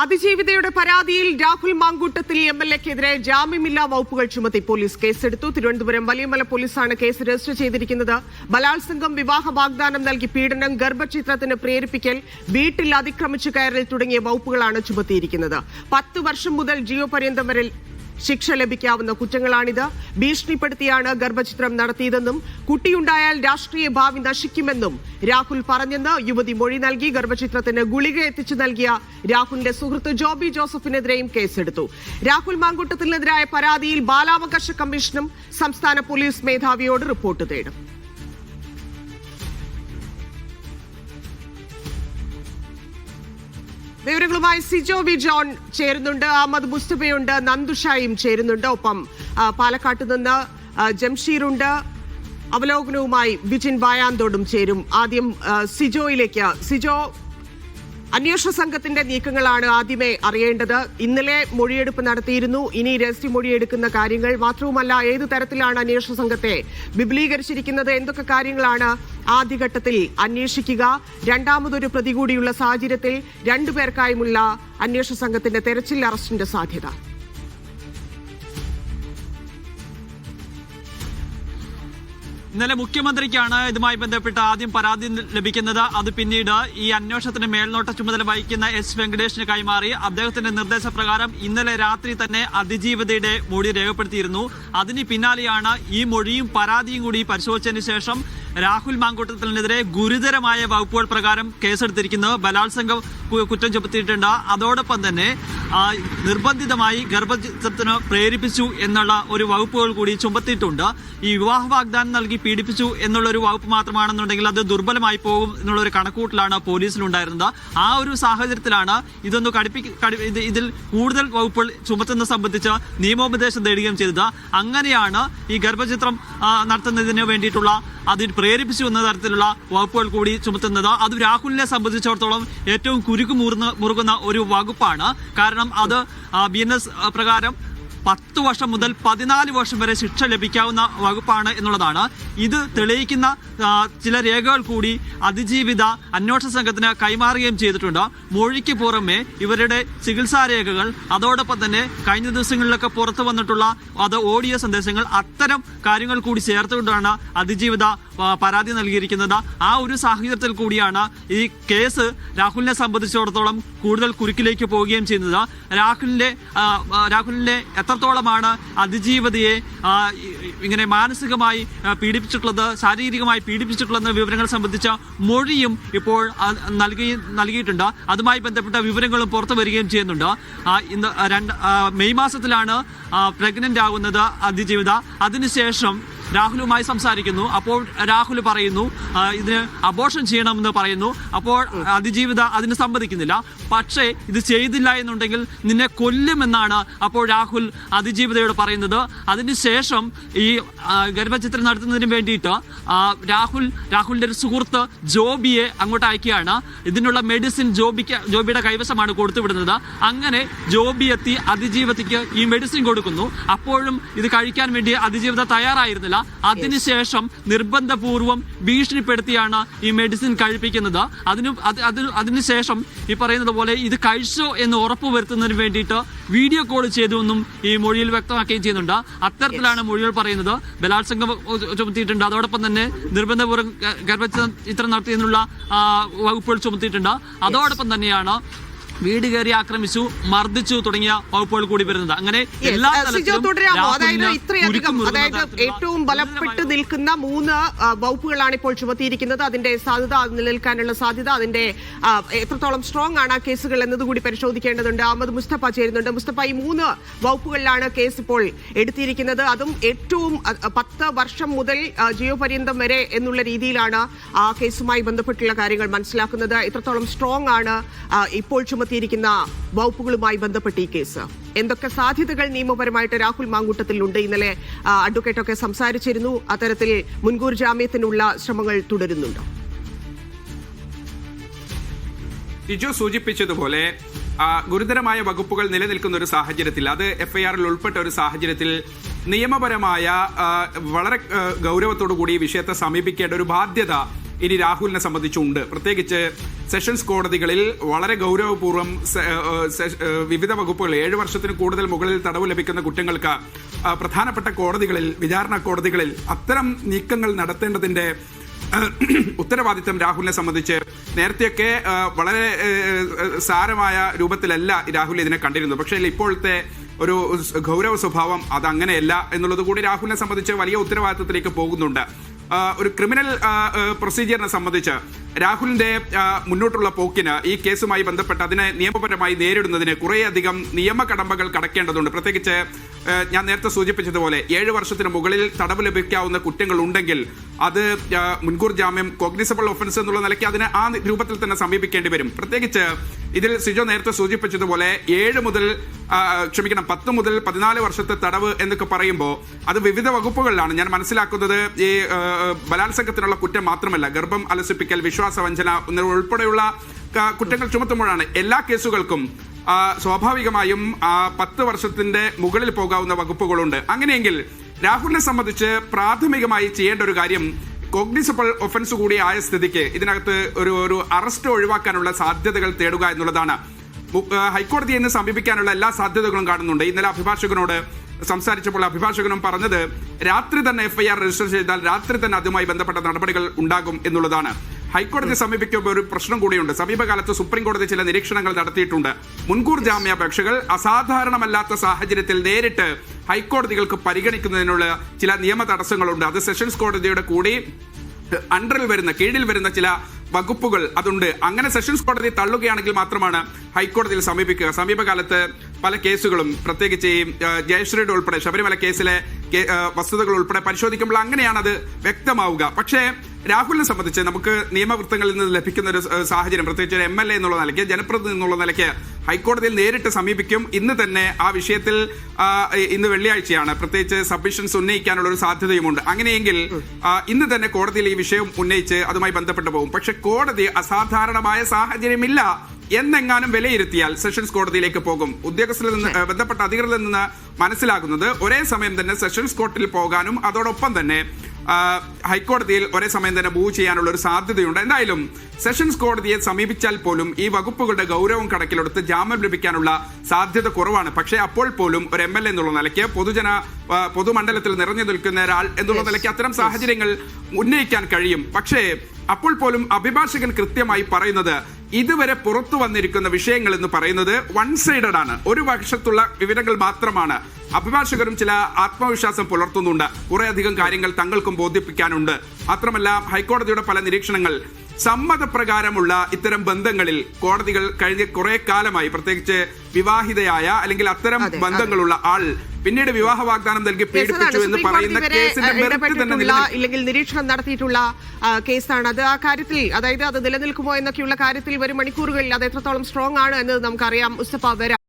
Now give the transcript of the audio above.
അതിജീവിതയുടെ പരാതിയിൽ Rahul Mamkootathil M L എക്കെതിരെ ജാമ്യമില്ലാ വകുപ്പുകൾ ചുമത്തി പോലീസ് കേസെടുത്തു. തിരുവനന്തപുരം വലിയമല പോലീസാണ് കേസ് രജിസ്റ്റർ ചെയ്തിരിക്കുന്നത്. ബലാത്സംഗം വിവാഹ വാഗ്ദാനം നൽകി പീഡനം ഗർഭചിത്രത്തിന് പ്രേരിപ്പിക്കൽ വീട്ടിൽ അതിക്രമിച്ചു കയറൽ തുടങ്ങിയ വകുപ്പുകളാണ് ചുമത്തിയിരിക്കുന്നത്. പത്ത് വർഷം മുതൽ ജീവപര്യന്തം വരെ ശിക്ഷ ലഭിക്കാവുന്ന കുറ്റങ്ങളാണിത്. ഭീഷണിപ്പെടുത്തിയാണ് ഗർഭചിത്രം നടത്തിയതെന്നും കുട്ടിയുണ്ടായാൽ രാഷ്ട്രീയ ഭാവി നശിക്കുമെന്നും രാഹുൽ പറഞ്ഞെന്ന് യുവതി മൊഴി നൽകി. ഗർഭചിത്രത്തിന് ഗുളിക എത്തിച്ചു നൽകിയ രാഹുലിന്റെ സുഹൃത്ത് ജോബി ജോസഫിനെതിരെയും കേസെടുത്തു. രാഹുൽ മാങ്കൂട്ടത്തിനെതിരായ പരാതിയിൽ ബാലാവകാശ കമ്മീഷനും സംസ്ഥാന പോലീസ് മേധാവിയോട് റിപ്പോർട്ട് തേടും. വിവരങ്ങളുമായി സിജോ ബി ജോൺ ചേരുന്നുണ്ട് അഹമ്മദ് മുസ്തഫയുണ്ട് നന്ദുഷായും ചേരുന്നുണ്ട്. ഒപ്പം പാലക്കാട്ട് നിന്ന് ജംഷീറുണ്ട്. അവലോകനവുമായി വിജിൻ വായാന്തോടും ചേരും. ആദ്യം സിജോയിലേക്ക്. സിജോ അന്വേഷണ സംഘത്തിന്റെ നീക്കങ്ങളാണ് ആദ്യമേ അറിയേണ്ടത്. ഇന്നലെ മൊഴിയെടുപ്പ് നടത്തിയിരുന്നു. ഇനി രഹസ്യ മൊഴിയെടുക്കുന്ന കാര്യങ്ങൾ മാത്രവുമല്ല ഏത് തരത്തിലാണ് അന്വേഷണ സംഘത്തെ വിപുലീകരിച്ചിരിക്കുന്നത്? എന്തൊക്കെ കാര്യങ്ങളാണ് ആദ്യഘട്ടത്തിൽ അന്വേഷിക്കുക? രണ്ടാമതൊരു പ്രതികൂടിയുള്ള സാഹചര്യത്തിൽ രണ്ടുപേർക്കായുമുള്ള അന്വേഷണ സംഘത്തിന്റെ തെരച്ചിൽ അറസ്റ്റിന്റെ സാധ്യത. ഇന്നലെ മുഖ്യമന്ത്രിക്കാണ് ഇതുമായി ബന്ധപ്പെട്ട് ആദ്യം പരാതി ലഭിക്കുന്നത്. അത് പിന്നീട് ഈ അന്വേഷണത്തിന് മേൽനോട്ട ചുമതല വഹിക്കുന്ന എസ് വെങ്കടേഷിന് കൈമാറി. അദ്ദേഹത്തിന്റെ നിർദ്ദേശപ്രകാരം ഇന്നലെ രാത്രി തന്നെ അതിജീവതയുടെ മൊഴി രേഖപ്പെടുത്തിയിരുന്നു. അതിന് പിന്നാലെയാണ് ഈ മൊഴിയും പരാതിയും കൂടി പരിശോധിച്ചതിന് ശേഷം രാഹുൽ മാങ്കൂട്ടത്തിനെതിരെ ഗുരുതരമായ വകുപ്പുകൾ പ്രകാരം കേസെടുത്തിരിക്കുന്നത് ബലാത്സംഗം കുറ്റം ചുമത്തിയിട്ടുണ്ട്. അതോടൊപ്പം തന്നെ നിർബന്ധിതമായി ഗർഭചിത്രത്തിന് പ്രേരിപ്പിച്ചു എന്നുള്ള ഒരു വകുപ്പുകൾ കൂടി ചുമത്തിയിട്ടുണ്ട്. ഈ വിവാഹ വാഗ്ദാനം നൽകി പീഡിപ്പിച്ചു എന്നുള്ള ഒരു വകുപ്പ് മാത്രമാണെന്നുണ്ടെങ്കിൽ അത് ദുർബലമായി പോകും എന്നുള്ള ഒരു കണക്കൂട്ടിലാണ് പോലീസിലുണ്ടായിരുന്നത്. ആ ഒരു സാഹചര്യത്തിലാണ് ഇതൊന്ന് കടുപ്പി കടി- ഇതിൽ കൂടുതൽ വകുപ്പുകൾ ചുമത്തുന്നത് സംബന്ധിച്ച് നിയമോപദേശം തേടുകയും ചെയ്തത്. അങ്ങനെയാണ് ഈ ഗർഭചിത്രം നടത്തുന്നതിന് വേണ്ടിയിട്ടുള്ള അതിൽ പ്രേരിപ്പിച്ചു എന്ന തരത്തിലുള്ള വകുപ്പുകൾ കൂടി ചുമത്തുന്നത്. അത് രാഹുലിനെ സംബന്ധിച്ചിടത്തോളം ഏറ്റവും കുരുക്കു മുറുന്ന മുറുകുന്ന ഒരു വകുപ്പാണ്. കാരണം അത് ബി പ്രകാരം പത്ത് വർഷം മുതൽ പതിനാല് വർഷം വരെ ശിക്ഷ ലഭിക്കാവുന്ന വകുപ്പാണ് എന്നുള്ളതാണ്. ഇത് തെളിയിക്കുന്ന ചില രേഖകൾ കൂടി അതിജീവിത അന്വേഷണ സംഘത്തിന് കൈമാറുകയും ചെയ്തിട്ടുണ്ട്. മൊഴിക്ക് പുറമെ ഇവരുടെ ചികിത്സാ രേഖകൾ അതോടൊപ്പം തന്നെ കഴിഞ്ഞ ദിവസങ്ങളിലൊക്കെ പുറത്തു വന്നിട്ടുള്ള അത് ഓഡിയോ സന്ദേശങ്ങൾ അത്തരം കാര്യങ്ങൾ കൂടി ചേർത്തുകൊണ്ടാണ് അതിജീവിത പരാതി നൽകിയിരിക്കുന്നത്. ആ ഒരു സാഹചര്യത്തിൽ കൂടിയാണ് ഈ കേസ് രാഹുലിനെ സംബന്ധിച്ചിടത്തോളം കൂടുതൽ കുരുക്കിലേക്ക് പോവുകയും ചെയ്യുന്നത്. രാഹുലിന്റെ രാഹുലിന്റെ ആ, എത്രത്തോളമാണ് അതിജീവതയെ ഇങ്ങനെ മാനസികമായി പീഡിപ്പിച്ചിട്ടുള്ളത് ശാരീരികമായി പീഡിപ്പിച്ചിട്ടുള്ളത് വിവരങ്ങൾ സംബന്ധിച്ച മൊഴിയും ഇപ്പോൾ നൽകി നൽകിയിട്ടുണ്ട്. അതുമായി ബന്ധപ്പെട്ട വിവരങ്ങളും പുറത്തു വരികയും ചെയ്യുന്നുണ്ട്. ഇന്ന് രണ്ട് മെയ് മാസത്തിലാണ് പ്രഗ്നന്റ് ആകുന്നത് അതിജീവിത. അതിനുശേഷം രാഹുലുമായി സംസാരിക്കുന്നു. അപ്പോൾ രാഹുൽ പറയുന്നു ഇതിന് അബോർഷൻ ചെയ്യണമെന്ന് പറയുന്നു. അപ്പോൾ അതിജീവിത അതിന് സമ്മതിക്കുന്നില്ല. പക്ഷേ ഇത് ചെയ്തില്ല എന്നുണ്ടെങ്കിൽ നിന്നെ കൊല്ലുമെന്നാണ് അപ്പോൾ രാഹുൽ അതിജീവിതയോട് പറയുന്നത്. അതിനുശേഷം ഈ ഗർഭചിത്രം നടത്തുന്നതിന് വേണ്ടിയിട്ട് രാഹുൽ രാഹുലിന്റെ ഒരു സുഹൃത്ത് ജോബിയെ അങ്ങോട്ട് അയക്കുകയാണ്. ഇതിനുള്ള മെഡിസിൻ ജോബിക്ക് ജോബിയുടെ കൈവശമാണ് കൊടുത്തുവിടുന്നത്. അങ്ങനെ ജോബി എത്തി അതിജീവിതയ്ക്ക് ഈ മെഡിസിൻ കൊടുക്കുന്നു. അപ്പോഴും ഇത് കഴിക്കാൻ വേണ്ടി അതിജീവിത തയ്യാറായിരുന്നില്ല. അതിനുശേഷം നിർബന്ധപൂർവം ഭീഷണിപ്പെടുത്തിയാണ് ഈ മെഡിസിൻ കഴിപ്പിക്കുന്നത്. അതിന് അത് അത് അതിനുശേഷം ഈ പറയുന്നത് പോലെ ഇത് കഴിച്ചോ എന്ന് ഉറപ്പ് വരുത്തുന്നതിന് വേണ്ടിയിട്ട് വീഡിയോ കോൾ ചെയ്തു എന്നും ഈ മൊഴിയിൽ വ്യക്തമാക്കുകയും ചെയ്യുന്നുണ്ട്. അത്തരത്തിലാണ് മൊഴികൾ പറയുന്നത്. ബലാത്സംഗം ചുമത്തിയിട്ടുണ്ട്. അതോടൊപ്പം തന്നെ നിർബന്ധപൂർവം ഗർഭചിത്രം നടത്തിയെന്നുള്ള വകുപ്പുകൾ ചുമത്തിയിട്ടുണ്ട്. അതോടൊപ്പം തന്നെയാണ് വീട് കയറി ആക്രമിച്ചു മർദ്ദിച്ചു തുടങ്ങിയ വകുപ്പുകൾ കൂടി വരുന്നത് അങ്ങനെ എല്ലാ തുടരാമോ അതായത് ഇത്രയധികം അതായത് ഏറ്റവും ബലപ്പെട്ട് നിൽക്കുന്ന മൂന്ന് വകുപ്പുകളാണ് ഇപ്പോൾ ചുമത്തിയിരിക്കുന്നത്. അതിന്റെ സാധ്യത നിലനിൽക്കാനുള്ള സാധ്യത അതിന്റെ എത്രത്തോളം സ്ട്രോങ് ആണ് ആ കേസുകൾ എന്നതുകൂടി പരിശോധിക്കേണ്ടതുണ്ട്. അഹമ്മദ് മുസ്തഫ ചേരുന്നുണ്ട്. മുസ്തഫ ഈ മൂന്ന് വകുപ്പുകളിലാണ് കേസ് ഇപ്പോൾ എടുത്തിരിക്കുന്നത്. അതും ഏറ്റവും പത്ത് വർഷം മുതൽ ജിയോ ജീവപര്യന്തം വരെ എന്നുള്ള രീതിയിലാണ് ആ കേസുമായി ബന്ധപ്പെട്ടുള്ള കാര്യങ്ങൾ മനസ്സിലാക്കുന്നത്. എത്രത്തോളം സ്ട്രോങ് ആണ് ഇപ്പോൾ ഇപ്പോൾ ചുമത്തിയിരിക്കുന്ന വകുപ്പുകളുമായി ബന്ധപ്പെട്ട് ഈ കേസ്. എന്തൊക്കെ സാധ്യതകൾ നിയമപരമായിട്ട് രാഹുൽ മാങ്കൂട്ടത്തിലുണ്ട്? ഇന്നലെ അഡ്വക്കേറ്റൊക്കെ സംസാരിച്ചിരുന്നു. അത്തരത്തിൽ മുൻകൂർ ജാമ്യത്തിനുള്ള ശ്രമങ്ങൾ തുടരുന്നുണ്ടോ. ടിജു സൂചിപ്പിച്ചതുപോലെ ഗുരുതരമായ വകുപ്പുകൾ നിലനിൽക്കുന്ന ഒരു സാഹചര്യത്തിൽ അത് എഫ്ഐആറിൽ ഉൾപ്പെട്ട ഒരു സാഹചര്യത്തിൽ നിയമപരമായ വളരെ ഗൗരവത്തോടു കൂടി ഈ വിഷയത്തെ സമീപിക്കേണ്ട ഒരു ബാധ്യത ഇനി രാഹുലിനെ സംബന്ധിച്ചുണ്ട്. പ്രത്യേകിച്ച് സെഷൻസ് കോടതികളിൽ വളരെ ഗൗരവപൂർവം വിവിധ വകുപ്പുകൾ ഏഴ് വർഷത്തിന് കൂടുതൽ മുകളിൽ തടവ് ലഭിക്കുന്ന കുറ്റങ്ങൾക്ക് പ്രധാനപ്പെട്ട കോടതികളിൽ വിചാരണ കോടതികളിൽ അത്തരം നീക്കങ്ങൾ നടത്തേണ്ടതിന്റെ ഉത്തരവാദിത്തം രാഹുലിനെ സംബന്ധിച്ച് നേരത്തെയൊക്കെ വളരെ സാരമായ രൂപത്തിലല്ല രാഹുൽ ഇതിനെ കണ്ടിരുന്നു പക്ഷേ ഇപ്പോഴത്തെ ഒരു ഗൗരവ സ്വഭാവം അത് അങ്ങനെയല്ല എന്നുള്ളത് കൂടി രാഹുലിനെ സംബന്ധിച്ച് വലിയ ഉത്തരവാദിത്തത്തിലേക്ക് പോകുന്നുണ്ട്. ഒരു ക്രിമിനൽ പ്രൊസീജിയറിനെ സംബന്ധിച്ച് രാഹുലിന്റെ മുന്നോട്ടുള്ള പോക്കിന് ഈ കേസുമായി ബന്ധപ്പെട്ട് അതിനെ നിയമപരമായി നേരിടുന്നതിന് കുറേയധികം നിയമ കടമ്പകൾ കടക്കേണ്ടതുണ്ട്. പ്രത്യേകിച്ച് ഞാൻ നേരത്തെ സൂചിപ്പിച്ചതുപോലെ ഏഴ് വർഷത്തിന് മുകളിൽ തടവ് ലഭിക്കാവുന്ന കുറ്റങ്ങൾ ഉണ്ടെങ്കിൽ അത് മുൻകൂർ ജാമ്യം കോഗ്നിസബിൾ ഒഫൻസ് എന്നുള്ള നിലയ്ക്ക് അതിനെ ആ രൂപത്തിൽ തന്നെ സമീപിക്കേണ്ടി വരും. പ്രത്യേകിച്ച് ഇതിൽ സിജോ നേരത്തെ സൂചിപ്പിച്ചതുപോലെ ഏഴ് മുതൽ ക്ഷമിക്കണം പത്ത് മുതൽ പതിനാല് വർഷത്തെ തടവ് എന്നൊക്കെ പറയുമ്പോൾ അത് വിവിധ വകുപ്പുകളിലാണ്. ഞാൻ മനസ്സിലാക്കുന്നത് ഈ ബലാത്സംഗത്തിനുള്ള കുറ്റം മാത്രമല്ല. ഗർഭം അലസിപ്പിക്കൽ വിശ്വാസവഞ്ചന വഞ്ചന ഉൾപ്പെടെയുള്ള കുറ്റങ്ങൾ ചുമത്തുമ്പോഴാണ് എല്ലാ കേസുകൾക്കും സ്വാഭാവികമായും പത്ത് വർഷത്തിന്റെ മുകളിൽ പോകാവുന്ന വകുപ്പുകളുണ്ട്. അങ്ങനെയെങ്കിൽ രാഹുലിനെ സംബന്ധിച്ച് പ്രാഥമികമായി ചെയ്യേണ്ട ഒരു കാര്യം കോഗ്നിസിബിൾ ഒഫൻസ് കൂടി ആയ സ്ഥിതിക്ക് ഇതിനകത്ത് ഒരു ഒരു അറസ്റ്റ് ഒഴിവാക്കാനുള്ള സാധ്യതകൾ തേടുക എന്നുള്ളതാണ്. ഹൈക്കോടതിയിൽ നിന്ന് സമീപിക്കാനുള്ള എല്ലാ സാധ്യതകളും കാണുന്നുണ്ട്. ഇന്നലെ അഭിഭാഷകനോട് സംസാരിച്ചപ്പോൾ അഭിഭാഷകനും പറഞ്ഞത് രാത്രി തന്നെ എഫ്ഐആർ രജിസ്റ്റർ ചെയ്താൽ രാത്രി തന്നെ അതുമായി ബന്ധപ്പെട്ട നടപടികൾ ഉണ്ടാകും എന്നുള്ളതാണ്. ഹൈക്കോടതിയെ സമീപിക്കുമ്പോൾ ഒരു പ്രശ്നം കൂടിയുണ്ട്. സമീപകാലത്ത് സുപ്രീം കോടതി ചില നിരീക്ഷണങ്ങൾ നടത്തിയിട്ടുണ്ട്. മുൻകൂർ ജാമ്യാപേക്ഷകൾ അസാധാരണമല്ലാത്ത സാഹചര്യത്തിൽ നേരിട്ട് ഹൈക്കോടതികൾക്ക് പരിഗണിക്കുന്നതിനുള്ള ചില നിയമ തടസ്സങ്ങളുണ്ട്. അത് സെഷൻസ് കോടതിയുടെ കൂടി അണ്ടറിൽ വരുന്ന കീഴിൽ വരുന്ന ചില വകുപ്പുകൾ അതുണ്ട്. അങ്ങനെ സെഷൻസ് കോടതി തള്ളുകയാണെങ്കിൽ മാത്രമാണ് ഹൈക്കോടതിയിൽ സമീപിക്കുക. സമീപകാലത്ത് പല കേസുകളും പ്രത്യേകിച്ച് ഈ ജയശ്രീയുടെ ഉൾപ്പെടെ ശബരിമല കേസിലെ വസ്തുതകൾ ഉൾപ്പെടെ പരിശോധിക്കുമ്പോൾ അങ്ങനെയാണ് അത് വ്യക്തമാവുക. പക്ഷേ രാഹുലിനെ സംബന്ധിച്ച് നമുക്ക് നിയമവൃത്തങ്ങളിൽ നിന്ന് ലഭിക്കുന്ന ഒരു സാഹചര്യം പ്രത്യേകിച്ച് ഒരു എം എൽ എ എന്നുള്ള നിലയ്ക്ക് ജനപ്രതിനിധി എന്നുള്ള നിലയ്ക്ക് ഹൈക്കോടതിയിൽ നേരിട്ട് സമീപിക്കും. ഇന്ന് തന്നെ ആ വിഷയത്തിൽ ഇന്ന് വെള്ളിയാഴ്ചയാണ് പ്രത്യേകിച്ച് സബ്മിഷൻസ് ഉന്നയിക്കാനുള്ള ഒരു സാധ്യതയുമുണ്ട്. അങ്ങനെയെങ്കിൽ ഇന്ന് തന്നെ കോടതിയിൽ ഈ വിഷയം ഉന്നയിച്ച് അതുമായി ബന്ധപ്പെട്ട് പോകും. പക്ഷെ കോടതി അസാധാരണമായ സാഹചര്യമില്ല. എന്നെങ്ങാനും വിലയിരുത്തിയാൽ സെഷൻസ് കോടതിയിലേക്ക് പോകും. ഉദ്യോഗസ്ഥരിൽ നിന്ന് ബന്ധപ്പെട്ട അധികൃതരിൽ നിന്ന് മനസ്സിലാകുന്നത് ഒരേ സമയം തന്നെ സെഷൻസ് കോർട്ടിൽ പോകാനും അതോടൊപ്പം തന്നെ ഹൈക്കോടതിയിൽ ഒരേ സമയം തന്നെ മൂവ് ചെയ്യാനുള്ള ഒരു സാധ്യതയുണ്ട്. എന്തായാലും സെഷൻസ് കോടതിയെ സമീപിച്ചാൽ പോലും ഈ വകുപ്പുകളുടെ ഗൗരവം കണക്കിലെടുത്ത് ജാമ്യം ലഭിക്കാനുള്ള സാധ്യത കുറവാണ്. പക്ഷേ അപ്പോൾ പോലും ഒരു എം എൽ എ എന്നുള്ള നിലയ്ക്ക് പൊതുജന പൊതുമണ്ഡലത്തിൽ നിറഞ്ഞു നിൽക്കുന്ന ഒരാൾ എന്നുള്ള നിലയ്ക്ക് അത്തരം സാഹചര്യങ്ങൾ ഉന്നയിക്കാൻ കഴിയും. പക്ഷേ അപ്പോൾ പോലും അഭിഭാഷകൻ കൃത്യമായി പറയുന്നത് ഇതുവരെ പുറത്തു വന്നിരിക്കുന്ന വിഷയങ്ങൾ എന്ന് പറയുന്നത് വൺ സൈഡഡ് ആണ്. ഒരു പക്ഷത്തുള്ള വിവരങ്ങൾ മാത്രമാണ്. അഭിഭാഷകരും ചില ആത്മവിശ്വാസം പുലർത്തുന്നുണ്ട്. കുറെ അധികം കാര്യങ്ങൾ തങ്ങൾക്കും ബോധിപ്പിക്കാനുണ്ട്. മാത്രമല്ല ഹൈക്കോടതിയുടെ പല നിരീക്ഷണങ്ങൾ സമ്മതപ്രകാരമുള്ള ഇത്തരം ബന്ധങ്ങളിൽ കോടതികൾ കഴിഞ്ഞ കുറെ കാലമായി പ്രത്യേകിച്ച് വിവാഹിതയായ അല്ലെങ്കിൽ അത്തരം ബന്ധങ്ങളുള്ള ആൾ പിന്നീട് വിവാഹ വാഗ്ദാനം നൽകി പീഡിപ്പിച്ചു എന്ന് പറയുന്ന കേസിന്റെ ഇല്ലെങ്കിൽ നിരീക്ഷണം നടത്തിയിട്ടുള്ള കേസാണ് അത്. ആ കാര്യത്തിൽ അതായത് അത് നിലനിൽക്കുമോ എന്നൊക്കെയുള്ള കാര്യത്തിൽ വരും മണിക്കൂറുകളിൽ അത് എത്രത്തോളം സ്ട്രോങ് ആണ് എന്നത് നമുക്കറിയാം. മുസ്തഫ വരാം.